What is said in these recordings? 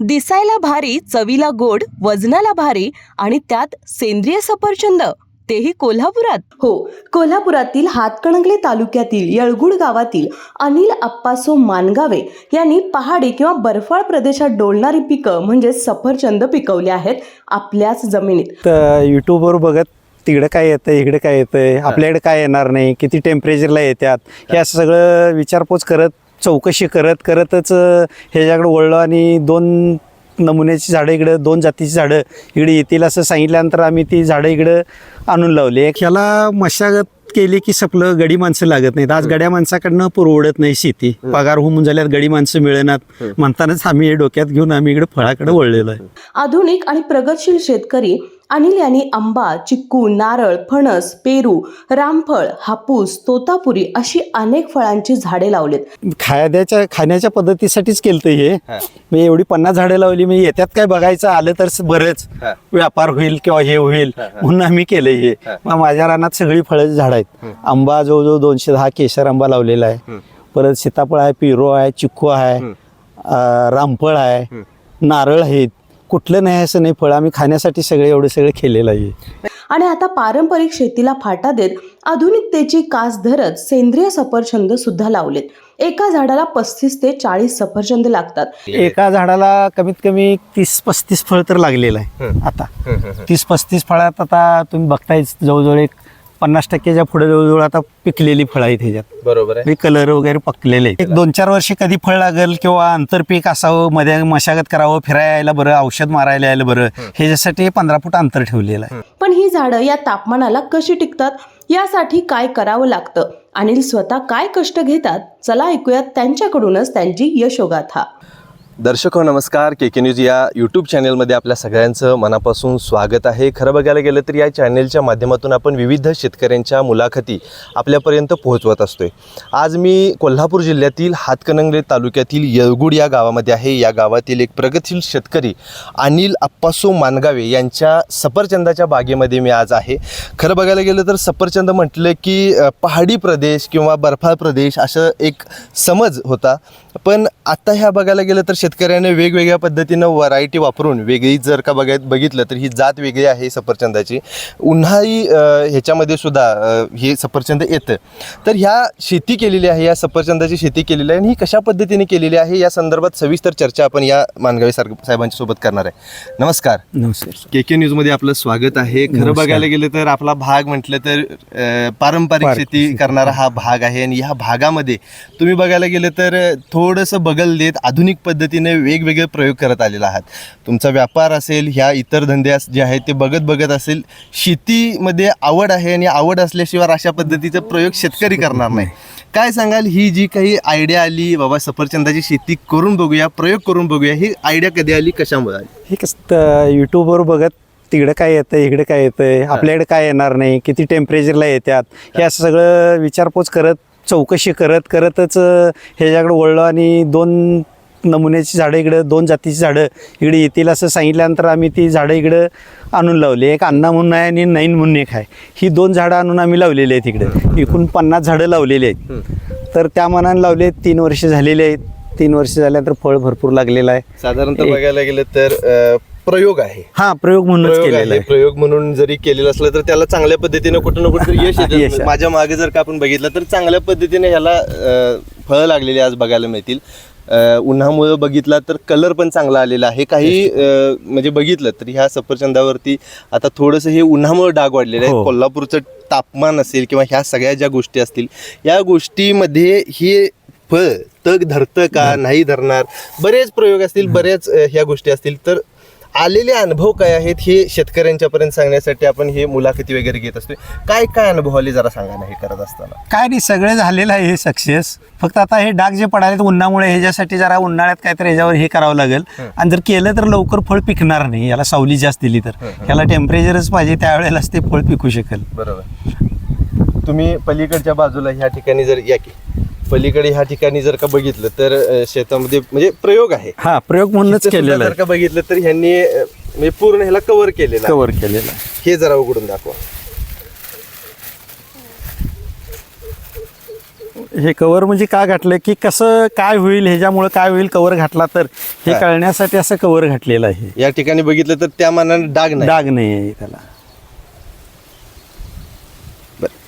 दिसायला भारी चवीला गोड वजनाला भारी आणि त्यात सेंद्रिय सफरचंद. तेही कोल्हापुरात? हो कोल्हापुरातील हातकणंगले तालुक्यातील येळगुड गावातील अनिल अप्पासो मानगावे यांनी पहाडी किंवा बर्फाळ प्रदेशात डोलणारी पिकं म्हणजे सफरचंद पिकवली आहेत आपल्याच जमिनीत. यूट्यूबवर बघत तिकडे काय येतं इकडे काय येतंय आपल्याकडे काय येणार नाही किती टेम्परेचरला येतात हे असं सगळं विचारपूस करत चौकशी करत करतच ह्याच्याकडे वळलो आणि दोन नमुन्याची झाडं इकडं दोन जातीची झाडं इकडे येतील असं सांगितल्यानंतर आम्ही ती झाडं इकडं आणून लावली. एक ह्याला मशागत केली की सपलं गडी माणसं लागत नाहीत. आज गड्या माणसाकडनं पुरवडत नाही शेती. पगार होऊन झाल्यात गडी माणसं मिळणार म्हणतानाच आम्ही हे डोक्यात घेऊन आम्ही इकडे फळाकडे वळलेलो आहे. आधुनिक आणि प्रगतशील शेतकरी अनिल यांनी आंबा चिक्कू नारळ फणस पेरू रामफळ हापूस तोतापुरी अशी अनेक फळांची झाडे लावलेत. खाण्याच्या खाण्याच्या पद्धतीसाठीच केलं हे. मी एवढी पन्नास झाडं लावली मी येत्यात काय बघायचं आलं तर बरंच. व्यापार होईल किंवा हे होईल म्हणून आम्ही केलं हे. माझ्या रानात सगळी फळं झाड आहेत. आंबा जवळजवळ दोनशे दहा केशर आंबा लावलेला आहे. परत सीताफळ आहे पिरो आहे चिक्कू आहे रामफळ आहे नारळ आहेत कुठलं नाही असं नाही फळ आम्ही खाण्यासाठी सगळे एवढे सगळे केलेलं आहे. आणि आता पारंपरिक शेतीला फाटा देत आधुनिकतेची कास धरत सेंद्रिय सफरचंद सुद्धा लावलेत. एका झाडाला पस्तीस ते चाळीस सफरचंद लागतात. एका झाडाला कमीत कमी तीस पस्तीस फळ तर लागलेलं आहे आता. तीस पस्तीस फळात आता तुम्ही बघतायच जवळजवळ एक पन्नास टक्क्याच्या पुढे जवळजवळ आता पिकलेली फळं आहेत ह्याच्यात. बरोबर आहे. कलर वगैरे पकलेले आहेत. एक दोन चार वर्षे कधी फळ लागेल किंवा आंतरपीक असावं मध्ये मशागत करावं फिरायला यायला बरं औषध मारायला यायला बरं ह्याच्यासाठी पंधरा फूट अंतर ठेवलेलं आहे. पण ही झाडं या तापमानाला कशी टिकतात? यासाठी काय करावं लागतं? अनिल स्वतः काय कष्ट घेतात? चला ऐकूयात त्यांच्याकडूनच त्यांची यशोगाथा. दर्शक हो नमस्कार. के के न्यूज या यूट्यूब चॅनलमध्ये आपल्या सगळ्यांचं मनापासून स्वागत आहे. खरं बघायला गेलं तर या चॅनलच्या माध्यमातून आपण विविध शेतकऱ्यांच्या मुलाखती आपल्यापर्यंत पोहोचवत असतोय. आज मी कोल्हापूर जिल्ह्यातील हातकणंगले तालुक्यातील येळगुड या गावामध्ये आहे. या गावातील एक प्रगतशील शेतकरी अनिल अप्पासो मानगावे यांच्या सफरचंदाच्या बागेमध्ये मी आज आहे. खरं बघायला गेलं तर सफरचंद म्हटलं की पहाडी प्रदेश किंवा बर्फाळ प्रदेश असं एक समज होता. पण आत्ता ह्या बघायला गेलं तर शेतकऱ्याने वेगवेगळ्या पद्धतीनं व्हरायटी वापरून वेगळी जर का बघायत बघितलं तर ही जात वेगळी आहे सफरचंदाची. उन्हाळी ह्याच्यामध्ये सुद्धा हे सफरचंद येतं. तर ह्या शेती केलेली आहे या सफरचंदाची शेती केलेली आहे आणि ही कशा पद्धतीने केलेली आहे या संदर्भात सविस्तर चर्चा आपण या मानगावे सार साहेबांच्या सोबत करणार आहे. नमस्कार. नमस्कार के के न्यूजमध्ये आपलं स्वागत आहे. खरं. बघायला गेलं तर आपला भाग म्हटलं तर पारंपरिक पार- शेती. करणारा हा भाग आहे आणि ह्या भागामध्ये तुम्ही बघायला गेलं तर थोडंसं बगल देत आधुनिक पद्धतीने वेगवेगळे प्रयोग करत आलेला आहात. तुमचा व्यापार असेल ह्या इतर धंदे जे आहेत ते बघत बघत असेल शेतीमध्ये आवड आहे आणि आवड असल्याशिवाय अशा पद्धतीचे प्रयोग शेतकरी करणार नाही. काय सांगाल? ही जी काही आयडिया आली बाबा सफरचंदाची शेती करून बघूया प्रयोग करून बघूया ही आयडिया कधी आली? कशामुळे आली? हे कसं यूट्यूबवर बघत तिकडे काय येतं इकडे काय येतंय आपल्याकडे काय येणार नाही किती टेम्परेचरला येतात हे असं सगळं विचारपूस करत चौकशी करत करतच ह्याच्याकडे वळलो आणि दोन नमुन्याची झाडं इकडं दोन जातीची झाडं इकडे येतील असं सांगितल्यानंतर आम्ही ती झाडं इकडं आणून लावली. एक अण्णा म्हणून आहे आणि नईन म्हणून एक आहे. ही दोन झाडं आणून आम्ही लावलेली आहेत इकडे. एकूण पन्नास झाडं लावलेली आहेत. तर त्या मनाने लावले तीन वर्ष झालेली आहेत. तीन वर्ष झाल्यानंतर फळ भरपूर लागलेलं आहे. साधारणतः बघायला गेलं तर प्रयोग आहे. हा प्रयोग म्हणूनच प्रयोग केलेला आहे. आहे. प्रयोग म्हणून जरी केलेलं असलं तर त्याला चांगल्या पद्धतीने कुठं ना कुठं यश येतं. माझ्या मागे जर का आपण बघितलं तर चांगल्या पद्धतीने ह्याला फळं लागलेली आज बघायला मिळतील. उन्हामुळे बघितला तर कलर पण चांगला आलेला आहे. काही म्हणजे बघितलं तर ह्या सफरचंदावरती आता थोडंसं हे उन्हामुळे डाग वाढलेले आहे. हो. कोल्हापूरचं तापमान असेल किंवा ह्या सगळ्या ज्या गोष्टी असतील या गोष्टीमध्ये हे फळ तग धरतं का नाही धरणार? बरेच प्रयोग असतील बऱ्याच अ, ह्या गोष्टी असतील. तर आलेले अनुभव काय आहेत हे शेतकऱ्यांच्या पर्यंत सांगण्यासाठी आपण हे मुलाखती वगैरे घेत असतो काय काय अनुभव आले जरा सांगा ना हे करत असताना. काय नाही सगळे झालेलं आहे हे सक्सेस. फक्त आता हे डाग जे पडाले उन्हामुळे ह्याच्यासाठी जरा उन्हाळ्यात काहीतरी ह्याच्यावर हे करावं लागेल. आणि जर केलं तर लवकर फळ पिकणार नाही. याला सावली जास्त दिली तर. ह्याला टेम्परेचरच पाहिजे त्यावेळेलाच ते फळ पिकू शकेल. बरोबर. तुम्ही पलीकडच्या बाजूला ह्या ठिकाणी जर या की. पलीकडे ह्या ठिकाणी जर का बघितलं तर अ, शेतामध्ये म्हणजे प्रयोग आहे. हा प्रयोग म्हणूनच इथं सुद्धा केलेलं जर आहे का बघितलं तर ह्यांनी अ, म्हणजे पूर्ण ह्याला कव्हर केलेलं आहे. कव्हर केलेलं आहे. हे जरा उघडून दाखवा. हे कवर म्हणजे का घातलं की कसं काय होईल? ह्याच्यामुळं काय होईल? कवर घातला तर? हे. कळण्यासाठी असं कवर घातलेलं आहे. या ठिकाणी बघितलं तर त्या मानाने डाग नाही. डाग नाही आहे त्याला.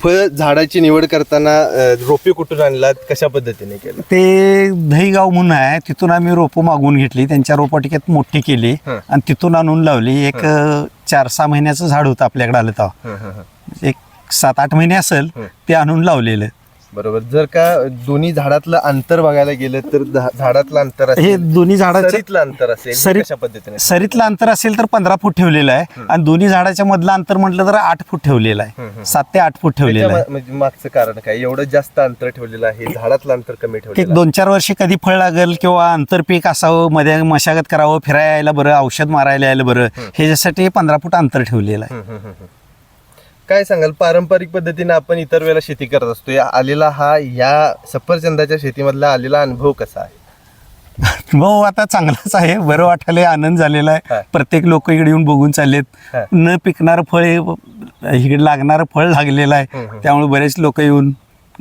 फळ झाडाची निवड करताना अ, रोपे कुठून आणलात? कशा पद्धतीने केलं? ते दहीगाव म्हणून आहे. तिथून आम्ही रोपं मागवून घेतली. त्यांच्या रोपवाटिकेत मोठी केली. हं. आणि तिथून आणून लावली. एक अं, चार सहा महिन्याचं झाड होतं आपल्याकडे आलं तेव्हा. एक सात आठ महिने असेल हं. ते आणून लावलेलं. बरोबर. जर का दोन्ही झाडातलं अंतर बघायला गेलं तर झा- झाडातलं अंतर हे असेल दोन्ही झाडाचं सरीतलं अंतर असेल सरीत- कशा पद्धतीने सरीतलं? अंतर असेल तर पंधरा फूट ठेवलेलं आहे. आणि दोन्ही झाडाच्या मधलं अंतर म्हटलं तर आठ फूट ठेवलेलं. आहे. सात ते आठ फूट ठेवलेलं त्याच्या आहे. मा- म्हणजे मागचं कारण काय? एवढं जास्त अंतर ठेवलेलं आहे झाडातलं अंतर कमी की ठेवलेलं दोन चार वर्षी कधी फळ लागेल किंवा आंतरपीक असावं मध्ये मशागत करावं फिरायला यायला बरं औषध मारायला यायला बरं ह्याच्यासाठी पंधरा फूट अंतर ठेवलेलं आहे. हम्म, हम्म, हम्म, हम्म. काय सांगाल? पारंपरिक पद्धतीने आपण इतर वेळेला शेती करत असतो. या आलेला हा या सफरचंदाच्या शेतीमधला आलेला अनुभव कसा आहे? भाऊ आता चांगलाच आहे. बरं वाटायला आनंद झालेला. आहे. प्रत्येक लोक इकडे येऊन बघून चाललेत. न पिकणारं फळ हे इकडे लागणारं फळ लागलेलं आहे. त्यामुळे बरेच लोक येऊन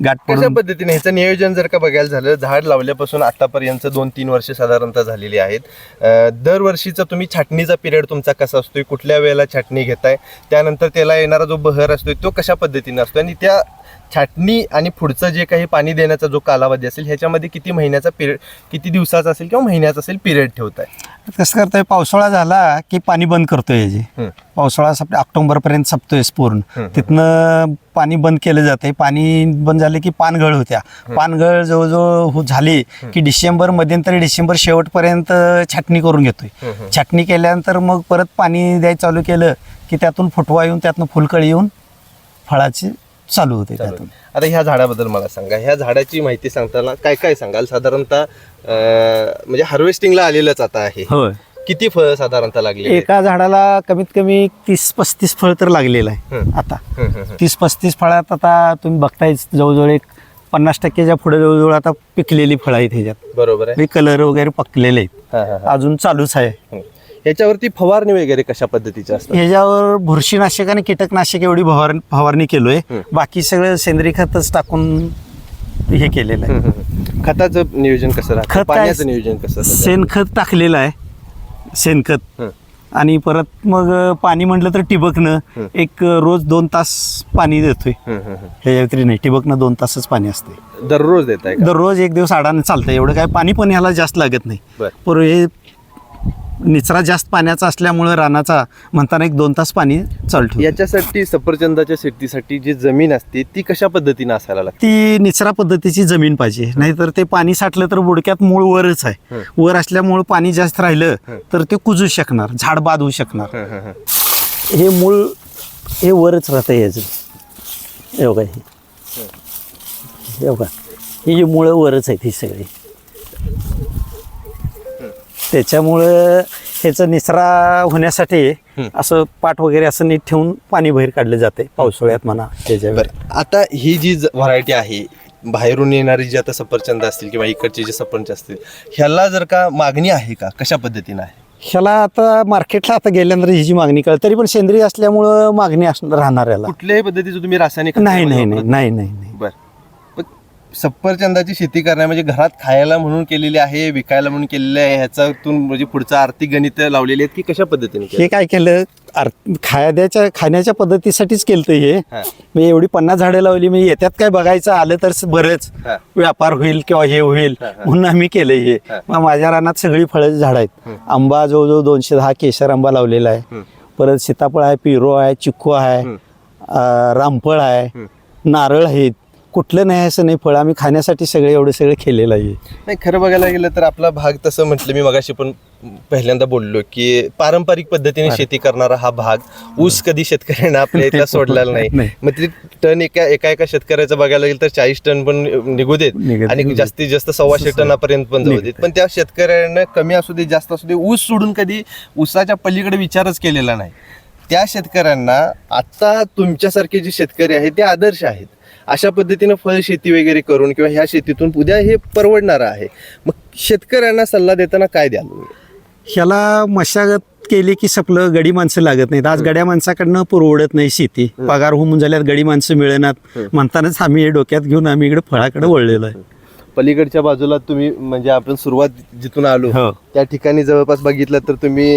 गाठ कशा पडून पद्धतीने ह्याचं नियोजन जर का बघायला झालं झाड लावल्यापासून आतापर्यंत दोन तीन वर्ष साधारणतः झालेली आहेत. अं, दरवर्षीचा तुम्ही छाटणीचा पिरियड तुमचा कसा असतोय? कुठल्या वेळेला छाटणी घेताय? त्यानंतर त्याला येणारा जो बहर असतोय तो कशा पद्धतीने असतो आणि त्या छाटणी आणि पुढचं जे काही पाणी देण्याचा जो कालावधी असेल ह्याच्यामध्ये किती महिन्याचा पिरियड किती दिवसाचा असेल किंवा महिन्याचा असेल पिरियड ठेवताय कसं करतोय पावसाळा झाला की पाणी बंद करतोय याची. पावसाळा सप ऑक्टोबरपर्यंत संपतोय पूर्ण. तिथनं पाणी बंद केलं जाते पाणी बंद झाले की पानगळ होत्या. पानगळ जवळजवळ हो- झाली की डिसेंबर मध्यंतरी डिसेंबर शेवटपर्यंत छाटणी करून घेतोय. छाटणी केल्यानंतर मग परत पाणी द्यायला चालू केलं की त्यातून फुटवा येऊन त्यातनं फुलकळी येऊन फळाची चालू होते त्यातून. आता ह्या झाडाबद्दल मला सांगा. ह्या झाडाची माहिती सांगताना काय काय सांगाल? साधारणतः अं, म्हणजे हार्वेस्टिंगला आलेलंच आता आहे. होय. किती फळ साधारणतः लागले एका झाडाला कमीत कमी तीस पस्तीस फळ तर लागलेलं आहे. आता. तीस पस्तीस फळात आता तुम्ही बघतायच जवळजवळ एक पन्नास टक्क्याच्या पुढे जवळजवळ आता पिकलेली फळं आहेत ह्याच्यात. बरोबर आहे. कलर वगैरे पकलेले आहेत. अजून चालूच आहे. हं. याच्यावरती फवारणी वगैरे कशा पद्धतीची असतात ह्याच्यावर बुरशीनाशक आणि कीटकनाशक एवढी फवार फवारणी केलोय. बाकी सगळं सेंद्रिय खतच टाकून हे केलेलं आहे. खताचं नियोजन कसं राहतं खत? पाण्याचं नियोजन कसं? शेणखत टाकलेलं आहे शेणखत. आणि परत मग पाणी म्हटलं तर ठिबकनं हं. एक रोज दोन तास पाणी देतोय. ह्याच्या तरी नाही ठिबकनं दोन तासच पाणी असते दररोज देत आहे दररोज एक दिवस आडाने चालतं एवढं काय पाणी पण ह्याला जास्त लागत नाही हे निचरा जास्त पाण्याचा असल्यामुळं रानाचा म्हणताना एक दोन तास पाणी चालू ठेवतो. याच्यासाठी सफरचंदाच्या शेतीसाठी जी जमीन असते ती कशा पद्धतीने असायला लागते? ती निचरा पद्धतीची जमीन पाहिजे. नाहीतर ते पाणी साठलं तर बुडक्यात मूळ वरच आहे. वर असल्यामुळं पाणी जास्त राहिलं. तर ते कुजू शकणार झाड बाद होऊ शकणार. हं, मूळ हे वरच राहतं याचं बघा हे बघा. ही जी मुळं वरच आहेत ही सगळी. त्याच्यामुळं ह्याचं निचरा होण्यासाठी. असं पाट वगैरे असं नीट ठेवून पाणी बाहेर काढलं जाते पावसाळ्यात म्हणा त्याच्या बरं. आता ही जी व्हरायटी आहे बाहेरून येणारी जी आता सफरचंद असतील किंवा इकडचे जे सफरचंद असतील ह्याला जर का मागणी आहे का? कशा पद्धतीने आहे? ह्याला आता मार्केटला आता गेल्यानंतर ही जी मागणी कळ तरी पण सेंद्रिय असल्यामुळं मागणी असणार राहणार याला. कुठल्याही पद्धतीचं तुम्ही रासायनिक नाही नाही नाही नाही नाही नाही. बर. सफरचंदाची शेती करण्या म्हणजे घरात खायला म्हणून केलेली आहे विकायला म्हणून केलेली आहे ह्याच्यातून म्हणजे पुढचं आर्थिक गणित लावलेली आहेत की कशा पद्धतीने केलं? हे काय केलं आर- खायद्याच्या खाण्याच्या पद्धतीसाठीच केलं हे हा. मी एवढी पन्नास झाडं लावली म्हणजे येत्यात काय बघायचं आलं तर बरंच हा. व्यापार होईल किंवा हे होईल हा, हा. म्हणून आम्ही केलं हे हा. मग माझ्या रानात सगळी फळाची झाडं आहेत. आंबा जवळजवळ दोनशे दहा केशर आंबा लावलेला आहे. परत सीताफळ आहे पिरो आहे चिक्कू आहे. अं, रामफळ आहे. नारळ आहेत कुठलं नाही असं नाही फळ आम्ही खाण्यासाठी सगळे एवढं सगळं केलेलं आहे नाही खरं बघायला गेलं तर आपला भाग तसं म्हटलं मी मगाशी पण पहिल्यांदा बोललो की पारंपरिक पद्धतीने शेती करणारा हा भाग ऊस कधी शेतकऱ्यांना आपल्या इथला सोडलेला नाही. मग ते टन एका एका एका शेतकऱ्याचं बघायला गेलं तर चाळीस टन पण निघू देत आणि. जास्तीत जास्त सव्वाशे टनापर्यंत पण जाऊ देत. पण त्या शेतकऱ्यांना कमी असू दे जास्त असू दे ऊस सोडून कधी ऊसाच्या पलीकडे विचारच केलेला नाही त्या शेतकऱ्यांना आता तुमच्यासारखे जे शेतकरी आहेत ते आदर्श आहेत अशा पद्धतीनं फळ शेती वगैरे करून किंवा ह्या शेतीतून उद्या हे परवडणार आहे. मग शेतकऱ्यांना सल्ला देताना काय द्याल? ह्याला मशागत केली की सपलं गडी माणसं लागत नाहीत. आज गड्या माणसाकडनं पुरवडत नाही शेती. पगार होऊन झाल्यात गडी माणसं मिळणार. म्हणतानाच आम्ही हे डोक्यात घेऊन आम्ही इकडे फळाकडे वळलेलो आहे. पलीकडच्या बाजूला तुम्ही म्हणजे आपण सुरुवात जिथून आलो हो. त्या ठिकाणी जवळपास बघितलं तर तुम्ही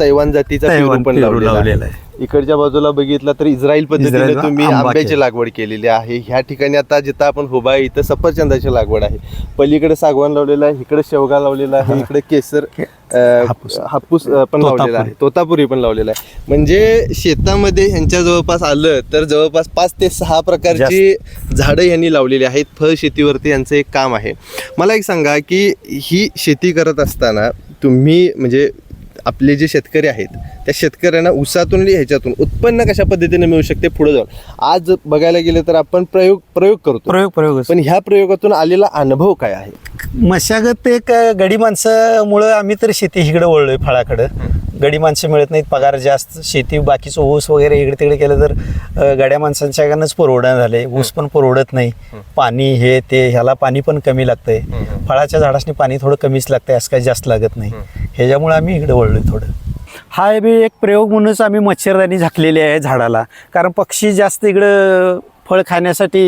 तैवान जातीचा पण लावलेला आहे. इकडच्या बाजूला बघितलं तर इस्रायल पद्धतीने तुम्ही आंबा आंब्याची. लागवड केलेली आहे. ह्या ठिकाणी आता जिथं आपण उभा आहे इथं सफरचंदाची लागवड आहे. पलीकडे सागवान लावलेला आहे इकडे शेवगा लावलेला आहे इकडे केसर अं, हापूस. हापूस अं, पण लावलेला. आहे. तोतापुरी पण लावलेला आहे. म्हणजे शेतामध्ये ह्यांच्या जवळपास आलं तर जवळपास पाच ते सहा प्रकारची झाडं यांनी लावलेली आहेत. फळ शेतीवरती यांचं एक काम आहे. मला एक सांगा की ही शेती करत असताना तुम्ही म्हणजे आपले जे शेतकरी आहेत त्या शेतकऱ्यांना ऊसातून आणि ह्याच्यातून उत्पन्न कशा पद्धतीने मिळू शकते पुढे जाऊन? आज बघायला गेलं तर आपण प्रयोग प्रयोग करतो. प्रयोग प्रयोग पण ह्या प्रयोगातून आलेला अनुभव काय आहे? मशागत एक गडी माणसामुळं आम्ही तर शेती इकडे वळलोय फळाकडं. गडी माणसं मिळत नाहीत पगार जास्त शेती बाकीचं ऊस वगैरे इकडे तिकडे केलं तर गड्या माणसांच्याकडनंच पुरवडा झाले ऊस पण पुरवडत नाही. पाणी हे ते ह्याला पाणी पण कमी लागतंय. फळाच्या झाडासनी पाणी थोडं कमीच लागतंय असं काही जास्त लागत नाही. ह्याच्यामुळे आम्ही इकडे वळलोय थोडं. हा बी एक प्रयोग म्हणूनच आम्ही मच्छरदाणी झाकलेली आहे झाडाला. कारण पक्षी जास्त इकडं फळ खाण्यासाठी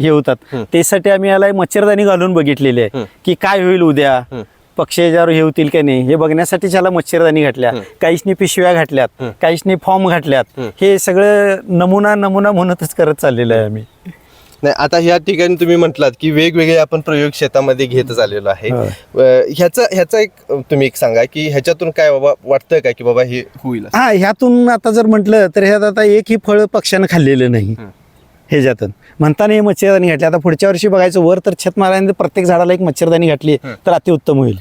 हे होतात. त्यासाठी आम्ही याला मच्छरदाणी घालून बघितलेली आहे की काय होईल उद्या. पक्षी याच्यावर हे होतील का नाही हे बघण्यासाठी त्याला मच्छरदाणी घातल्या काहीशनी पिशव्या घातल्यात काहीशनी फॉर्म घातल्यात हे. सगळं नमुना नमुना म्हणतच करत चाललेलं आहे आम्ही. नाही आता ह्या ठिकाणी तुम्ही म्हटलात की वेगवेगळे आपण प्रयोग शेतामध्ये घेत आलेलो आहे. ह्याचा ह्याचा एक तुम्ही एक सांगा की ह्याच्यातून काय बाबा वाटतं का की बाबा हे होईल? हा ह्यातून आता जर म्हटलं तर ह्यात आता एकही फळ पक्ष्यानं खाल्लेलं नाही. ह्याच्यातून म्हणताना हे मच्छरदाणी घातली. आता पुढच्या वर्षी बघायचं वर तर छत मारायला प्रत्येक झाडाला एक मच्छरदाणी घातली तर अतिउत्तम होईल.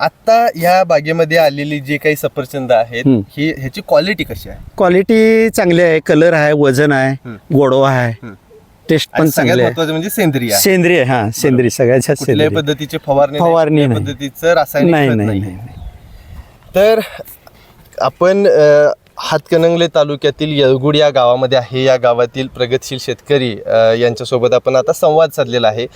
आता ह्या बागेमध्ये आलेली जी काही सफरचंद आहेत. ही. ह्याची क्वालिटी कशी आहे? क्वालिटी चांगली आहे. कलर आहे वजन आहे गोडवा आहे. टेस्ट पण चांगले म्हणजे सेंद्रिय. सेंद्रिय हा सेंद्रिय सगळ्यात जास्त कुठल्याही पद्धतीची फवारणी फवारणी. पद्धतीचं रासायनिक नाही नाही. तर आपण हातकणंगले तालुक्यातील येळगुड या गावामध्ये आहे. या गावातील प्रगतशील शेतकरी यांच्यासोबत आपण आता संवाद साधलेला आहे.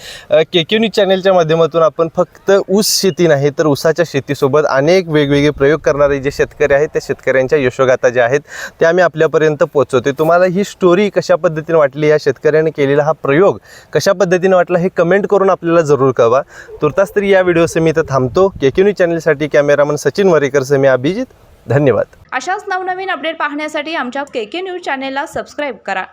के के न्यूज चॅनेलच्या माध्यमातून आपण फक्त ऊस शेती नाही तर ऊसाच्या शेतीसोबत अनेक वेगवेगळे प्रयोग करणारे जे शेतकरी आहेत त्या शेतकऱ्यांच्या यशोगाथा ज्या आहेत त्या आम्ही आपल्यापर्यंत पोहोचवते तुम्हाला ही स्टोरी कशा पद्धतीने वाटली या शेतकऱ्याने केलेला हा प्रयोग कशा पद्धतीने वाटला हे कमेंट करून आपल्याला जरूर कळवा. तुर्तास तरी या व्हिडिओसह मी इथं थांबतो. के के न्यूज चॅनेलसाठी कॅमेरामन सचिन वरेकरसह मी अभिजित धन्यवाद. अशाच नवनवीन अपडेट पाहण्यासाठी आमच्या के के न्यूज चॅनेलला सबस्क्राईब करा.